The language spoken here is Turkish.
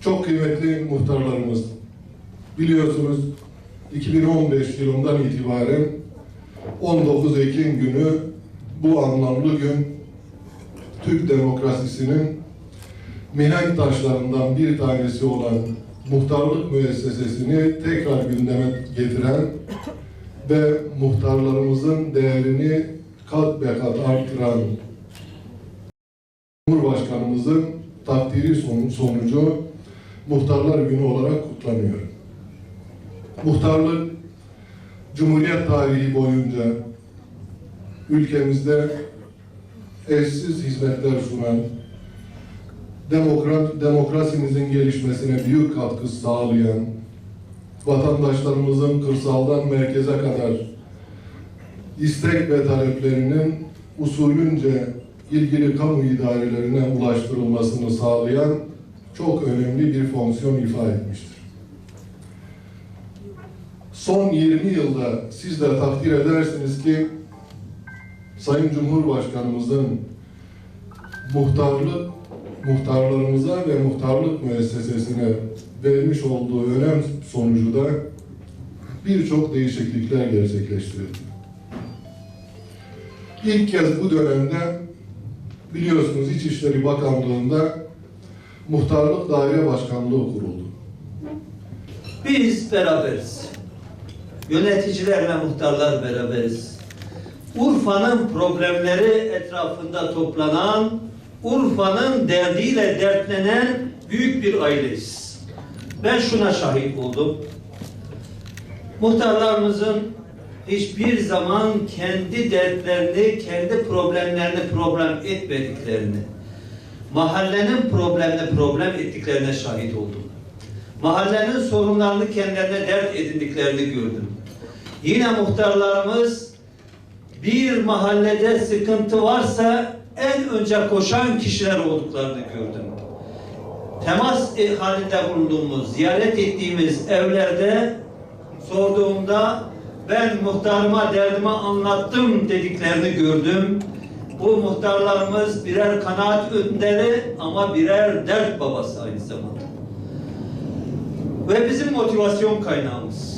Çok kıymetli muhtarlarımız, biliyorsunuz 2015 yılından itibaren 19 Ekim günü bu anlamlı gün Türk demokrasisinin mihenk taşlarından bir tanesi olan muhtarlık müessesesini tekrar gündeme getiren ve muhtarlarımızın değerini kat be kat artıran Cumhurbaşkanımızın takdiri son- sonucu Muhtarlar Günü olarak kutlanıyor. Muhtarlık Cumhuriyet tarihi boyunca ülkemizde eşsiz hizmetler sunan, demokrat, demokrasimizin gelişmesine büyük katkı sağlayan, vatandaşlarımızın kırsaldan merkeze kadar istek ve taleplerinin usulünce ilgili kamu idarelerine ulaştırılmasını sağlayan çok önemli bir fonksiyon ifade etmiştir. Son 20 yılda siz de takdir edersiniz ki Sayın Cumhurbaşkanımızın muhtarlık muhtarlarımıza ve muhtarlık müessesesine vermiş olduğu önem sonucu da birçok değişiklikler gerçekleştirildi. İlk kez bu dönemde biliyorsunuz İçişleri Bakanlığı'nda Muhtarlık Daire Başkanlığı kuruldu. Biz beraberiz. Yöneticiler ve muhtarlar beraberiz. Urfa'nın problemleri etrafında toplanan, Urfa'nın derdiyle dertlenen büyük bir aileyiz. Ben şuna şahit oldum. Muhtarlarımızın hiçbir zaman kendi dertlerini, kendi problemlerini problem etmediklerini, mahallenin problemini problem ettiklerine şahit oldum. Mahallenin sorunlarını kendilerine dert edindiklerini gördüm. Yine muhtarlarımız bir mahallede sıkıntı varsa en önce koşan kişiler olduklarını gördüm. Temas halinde bulunduğumuz, ziyaret ettiğimiz evlerde sorduğumda ben muhtarıma derdimi anlattım dediklerini gördüm. Bu muhtarlarımız birer kanaat önderi ama birer dert babası aynı zamanda. Ve bizim motivasyon kaynağımız.